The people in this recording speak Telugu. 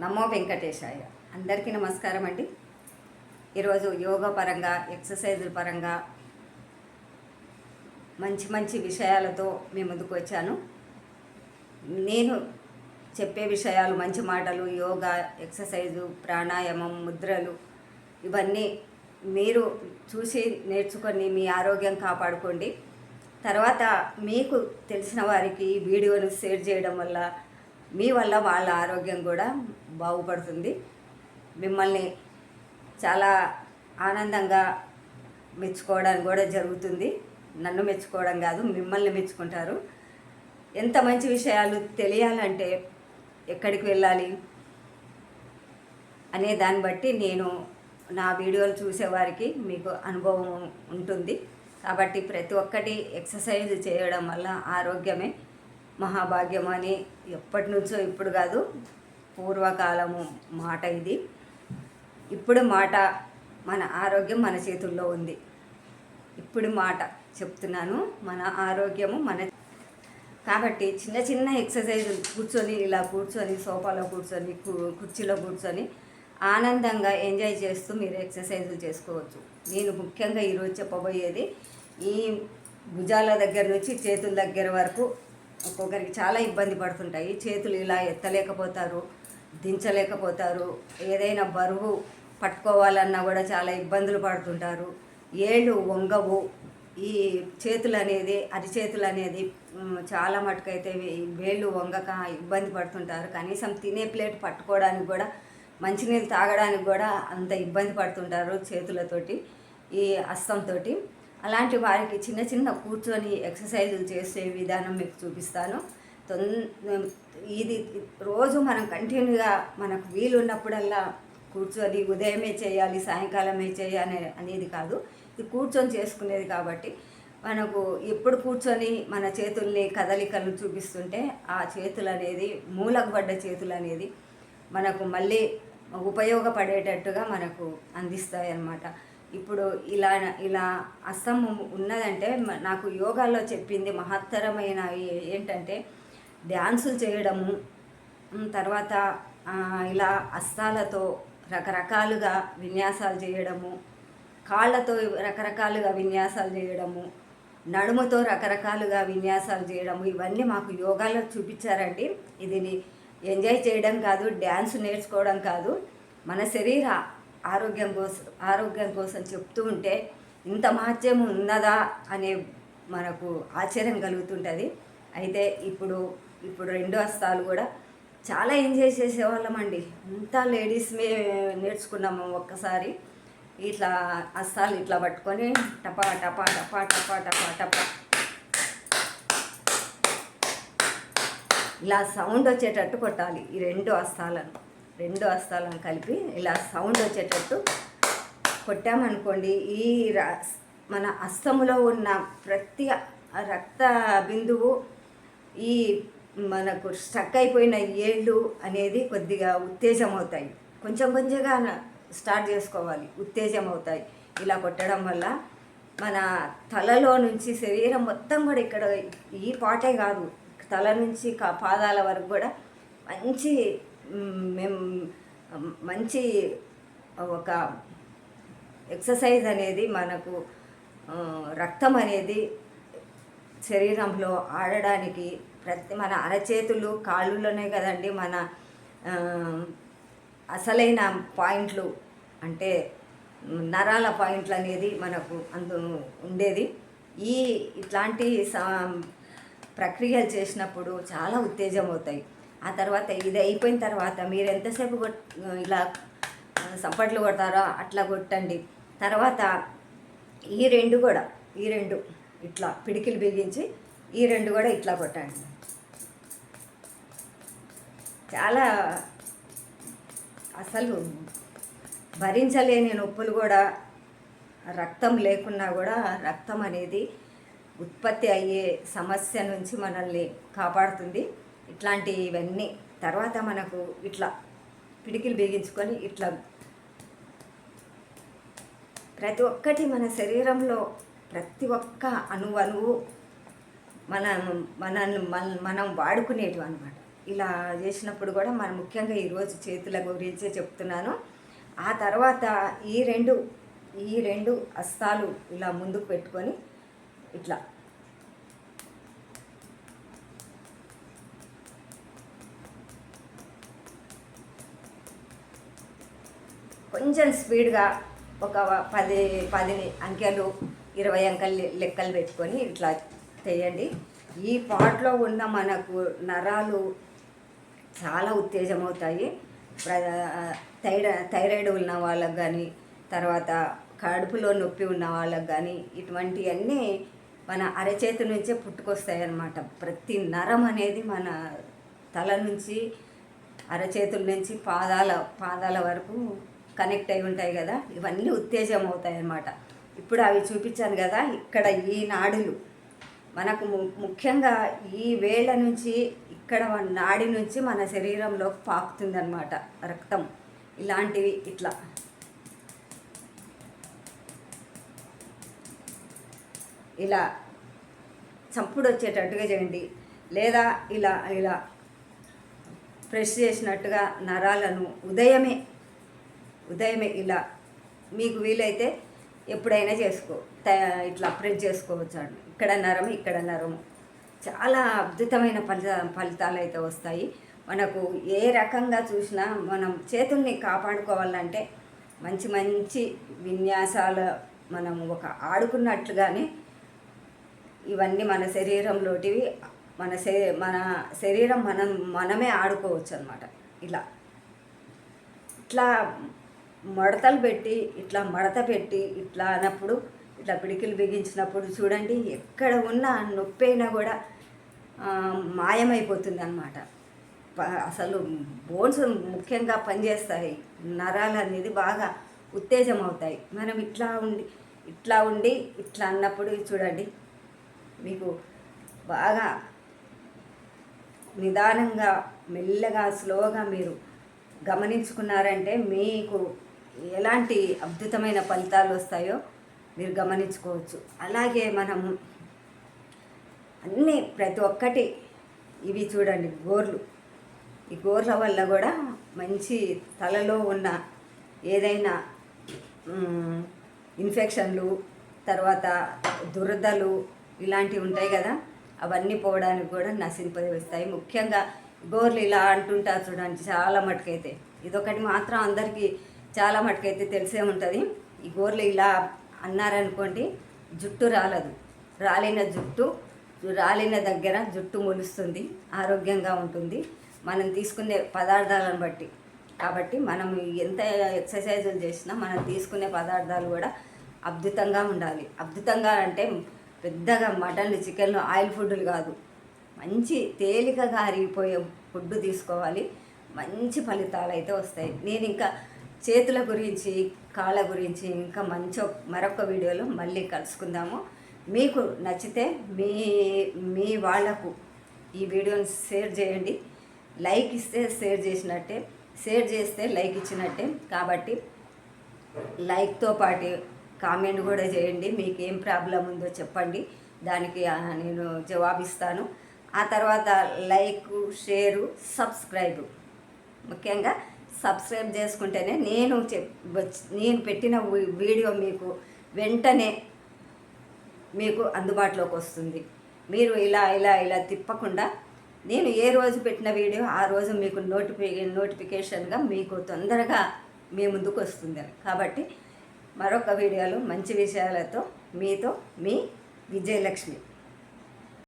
నమో వెంకటేశాయ. అందరికీ నమస్కారం అండి. ఈరోజు యోగా పరంగా ఎక్సర్సైజుల పరంగా మంచి మంచి విషయాలతో మీ ముందుకు వచ్చాను. నేను చెప్పే విషయాలు మంచి మాటలు యోగా ఎక్సర్సైజు ప్రాణాయామం ముద్రలు ఇవన్నీ మీరు చూసి నేర్చుకొని మీ ఆరోగ్యం కాపాడుకోండి. తర్వాత మీకు తెలిసిన వారికి ఈ వీడియోను షేర్ చేయడం వల్ల మీ వల్ల వాళ్ళ ఆరోగ్యం కూడా బాగుపడుతుంది. మిమ్మల్ని చాలా ఆనందంగా మెచ్చుకోవడానికి కూడా జరుగుతుంది. నన్ను మెచ్చుకోవడం కాదు మిమ్మల్ని మెచ్చుకుంటారు. ఎంత మంచి విషయాలు తెలియాలంటే ఎక్కడికి వెళ్ళాలి అనే దాన్ని బట్టి నేను నా వీడియోలు చూసేవారికి మీకు అనుభవం ఉంటుంది. కాబట్టి ప్రతి ఒక్కటి ఎక్సర్సైజ్ చేయడం వల్ల ఆరోగ్యమే మహాభాగ్యం అని ఎప్పటి నుంచో ఇప్పుడు కాదు పూర్వకాలము మాట ఇది. ఇప్పుడు మాట మన ఆరోగ్యం మన చేతుల్లో ఉంది. ఇప్పుడు మాట చెప్తున్నాను మన ఆరోగ్యము మన కాబట్టి చిన్న చిన్న ఎక్సర్సైజ్ కూర్చొని ఇలా కూర్చొని సోఫాలో కూర్చొని కుర్చీలో కూర్చొని ఆనందంగా ఎంజాయ్ చేస్తూ మీరు ఎక్సర్సైజులు చేసుకోవచ్చు. నేను ముఖ్యంగా ఈరోజు చెప్పబోయేది ఈ భుజాల దగ్గర నుంచి చేతుల దగ్గర వరకు ఒక్కొక్కరికి చాలా ఇబ్బంది పడుతుంటాయి. చేతులు ఇలా ఎత్తలేకపోతారు దించలేకపోతారు. ఏదైనా బరువు పట్టుకోవాలన్నా కూడా చాలా ఇబ్బందులు పడుతుంటారు. ఏళ్ళు వంగవు. ఈ చేతులు అనేది అరిచేతులు అనేది చాలా మటుకైతే వేళ్ళు వంగక ఇబ్బంది పడుతుంటారు. కనీసం తినే ప్లేట్ పట్టుకోవడానికి కూడా మంచినీళ్ళు తాగడానికి కూడా అంత ఇబ్బంది పడుతుంటారు చేతులతోటి ఈ హస్తంతో అలాంటి వారికి చిన్న చిన్న కూర్చొని ఎక్సర్సైజులు చేసే విధానం మీకు చూపిస్తాను. ఇది రోజు మనం కంటిన్యూగా మనకు వీలున్నప్పుడల్లా కూర్చొని ఉదయమే చేయాలి సాయంకాలమే చేయాలి అనేది కాదు. ఇది కూర్చొని చేసుకునేది కాబట్టి మనకు ఎప్పుడు కూర్చొని మన చేతుల్ని కదలికలు చూపిస్తుంటే ఆ చేతులు అనేది మూలకు పడ్డ చేతులు అనేది మనకు మళ్ళీ ఉపయోగపడేటట్టుగా మనకు అందిస్తాయి అన్నమాట ఇప్పుడు ఇలా ఇలా అస్సం ఉన్నదంటే నాకు యోగాలో చెప్పింది మహత్తరమైన ఏంటంటే డ్యాన్సులు చేయడము తర్వాత ఇలా అస్తాలతో రకరకాలుగా విన్యాసాలు చేయడము కాళ్ళతో రకరకాలుగా విన్యాసాలు చేయడము నడుముతో రకరకాలుగా విన్యాసాలు చేయడము ఇవన్నీ మాకు యోగాలో చూపించారండి. ఇది ఎంజాయ్ చేయడం కాదు డ్యాన్స్ నేర్చుకోవడం కాదు. మన శరీర ఆరోగ్యం కోసం ఆరోగ్యం కోసం చెప్తూ ఉంటే ఇంత మహత్యం ఉన్నదా అనే మనకు ఆశ్చర్యం కలుగుతుంటుంది. అయితే ఇప్పుడు ఇప్పుడు రెండు హస్తాలు కూడా చాలా ఎంజాయ్ చేసేవాళ్ళం అండి అంతా లేడీస్ మే నేర్చుకున్నాము ఒక్కసారి. ఇట్లా హస్తాలు ఇట్లా పట్టుకొని టపా టపా టపా టపా టపా టపా. ఇలా సౌండ్ వచ్చేటట్టు కొట్టాలి ఈ రెండు హస్తాలను. రెండు హస్తాలను కలిపి ఇలా సౌండ్ వచ్చేటట్టు కొట్టామనుకోండి ఈ మన అస్తములో ఉన్న ప్రతి రక్త బిందువు ఈ మనకు స్టక్ అయిపోయిన ఏళ్ళు అనేది కొద్దిగా ఉత్తేజం అవుతాయి కొంచెం కొంచెంగా స్టార్ట్ చేసుకోవాలి ఉత్తేజం అవుతాయి ఇలా కొట్టడం వల్ల మన తలలో నుంచి శరీరం మొత్తం కూడా ఇక్కడ ఈ పాటే కాదు తల నుంచి కా- పాదాల వరకు కూడా మంచి మేము మంచి ఒక ఎక్సర్సైజ్ అనేది మనకు రక్తం అనేది శరీరంలో ఆడడానికి ప్రతి మన అరచేతులు కాళ్ళులోనే కదండి మన అసలైన పాయింట్లు అంటే నరాల పాయింట్లు అనేది మనకు అందు ఉండేది. ఈ ఇట్లాంటి ప్రక్రియలు చేసినప్పుడు చాలా ఉత్తేజం అవుతాయి ఆ తర్వాత ఇది అయిపోయిన తర్వాత మీరు ఎంతసేపు కొట్ ఇలా సప్పట్లు కొడతారో అట్లా కొట్టండి. తర్వాత ఈ రెండు కూడా ఈ రెండు ఇట్లా పిడికిలు బిగించి ఈ రెండు కూడా ఇట్లా కొట్టండి. చాలా అసలు భరించలేని నొప్పులు కూడా రక్తం లేకున్నా కూడా రక్తం అనేది ఉత్పత్తి అయ్యే సమస్య నుంచి మనల్ని కాపాడుతుంది. ఇట్లాంటివన్నీ తర్వాత మనకు ఇట్లా పిడికిలు బిగించుకొని ఇట్లా ప్రతి ఒక్కటి మన శరీరంలో ప్రతి ఒక్క అణువు అణువు మనం మనల్ని మన మనం వాడుకునేటివి అనమాట ఇలా చేసినప్పుడు కూడా మనం ముఖ్యంగా ఈరోజు చేతుల గురించే చెప్తున్నాను. ఆ తర్వాత ఈ రెండు ఈ రెండు హస్తాలు ఇలా ముందుకు పెట్టుకొని ఇట్లా కొంచెం స్పీడ్గా ఒక పది పది అంకెలు ఇరవై అంకెలు లెక్కలు పెట్టుకొని ఇట్లా చేయండి. ఈ పాటలో ఉన్న మనకు నరాలు చాలా ఉత్తేజమవుతాయి. థైరా థైరాయిడ్ ఉన్న వాళ్ళకు కానీ తర్వాత కడుపులో నొప్పి ఉన్న వాళ్ళకు కానీ ఇటువంటివన్నీ మన అరచేతి నుంచే పుట్టుకొస్తాయి అన్నమాట ప్రతి నరం అనేది మన తల నుంచి అరచేతుల నుంచి పాదాల పాదాల వరకు కనెక్ట్ అయి ఉంటాయి కదా ఇవన్నీ ఉత్తేజం అవుతాయి అన్నమాట ఇప్పుడు అవి చూపించాను కదా ఇక్కడ ఈ నాడులు. మనకు ముఖ్యంగా ఈ వేళ్ళ నుంచి ఇక్కడ నాడి నుంచి మన శరీరంలో పాకుతుందన్నమాట రక్తం. ఇలాంటివి ఇట్లా. ఇలా చంపుడు వచ్చేటట్టుగా చేయండి. లేదా ఇలా ఇలా ప్రెస్ చేసినట్టుగా నరాలను ఉదయమే ఉదయమే ఇలా మీకు వీలైతే ఎప్పుడైనా చేసుకో ఇట్లా ప్రెస్ చేసుకోవచ్చు అండి. ఇక్కడ నరం ఇక్కడ నరము చాలా అద్భుతమైన ఫలిత ఫలితాలు అయితే వస్తాయి. మనకు ఏ రకంగా చూసినా మనం చేతుల్ని కాపాడుకోవాలంటే మంచి మంచి విన్యాసాలు మనం ఒక ఆడుకున్నట్లుగానే ఇవన్నీ మన శరీరంలోటివి మన శరీ మన శరీరం మనం మనమే ఆడుకోవచ్చు అనమాట ఇలా. ఇట్లా మడతలు పెట్టి ఇట్లా మడత పెట్టి ఇట్లా అన్నప్పుడు ఇట్లా పిడికిలు బిగించినప్పుడు చూడండి ఎక్కడ ఉన్న నొప్పి అయినా కూడా మాయమైపోతుంది అనమాట అసలు బోన్స్ ముఖ్యంగా పనిచేస్తాయి. నరాలు అనేది బాగా ఉత్తేజం అవుతాయి మనం ఇట్లా ఉండి ఇట్లా ఉండి ఇట్లా అన్నప్పుడు చూడండి మీకు బాగా నిదానంగా మెల్లగా స్లోగా మీరు గమనించుకున్నారంటే మీకు ఎలాంటి అద్భుతమైన ఫలితాలు వస్తాయో మీరు గమనించుకోవచ్చు. అలాగే మనము అన్నీ ప్రతి ఒక్కటి ఇవి చూడండి గోర్లు. ఈ గోర్ల వల్ల కూడా మంచి తలలో ఉన్న ఏదైనా ఇన్ఫెక్షన్లు తర్వాత దురదలు ఇలాంటివి ఉంటాయి కదా అవన్నీ పోవడానికి కూడా నశింపజేస్తాయి ముఖ్యంగా గోర్లు ఇలా అంటుంటారు చూడండి చాలా మటుకైతే. ఇదొకటి మాత్రం అందరికీ చాలా మటుకైతే తెలిసే ఉంటుంది. ఈ గోర్లు ఇలా అన్నారనుకోండి జుట్టు రాలదు. రాలిన జుట్టు రాలిన దగ్గర జుట్టు మొలుస్తుంది ఆరోగ్యంగా ఉంటుంది. మనం తీసుకునే పదార్థాలను బట్టి. కాబట్టి మనం ఎంత ఎక్సర్సైజులు చేసినా మనం తీసుకునే పదార్థాలు కూడా అద్భుతంగా ఉండాలి. అద్భుతంగా అంటే పెద్దగా మటన్ చికెన్లు ఆయిల్ ఫుడ్లు కాదు. మంచి తేలికగా అరిగిపోయే ఫుడ్ తీసుకోవాలి. మంచి ఫలితాలు అయితే వస్తాయి. నేను ఇంకా చేతుల గురించి కాళ్ళ గురించి ఇంకా మంచి మరొక వీడియోలో మళ్ళీ కలుసుకుందాము. మీకు నచ్చితే మీ మీ వాళ్ళకు ఈ వీడియోని షేర్ చేయండి. లైక్ ఇస్తే షేర్ చేసినట్టే షేర్ చేస్తే లైక్ ఇచ్చినట్టే. కాబట్టి లైక్తో పాటు కామెంట్ కూడా చేయండి. మీకు ఏం ప్రాబ్లం ఉందో చెప్పండి. దానికి నేను జవాబిస్తాను. ఆ తర్వాత లైక్ షేరు సబ్స్క్రైబు ముఖ్యంగా సబ్స్క్రైబ్ చేసుకుంటేనే నేను నేను పెట్టిన వీడియో మీకు వెంటనే మీకు అందుబాటులోకి వస్తుంది. మీరు ఇలా ఇలా ఇలా తిప్పకుండా నేను ఏ రోజు పెట్టిన వీడియో ఆ రోజు మీకు నోటిఫి నోటిఫికేషన్గా మీకు తొందరగా మీ ముందుకు వస్తుంది. కాబట్టి మరొక వీడియోలో మంచి విషయాలతో మీతో మీ విజయలక్ష్మి.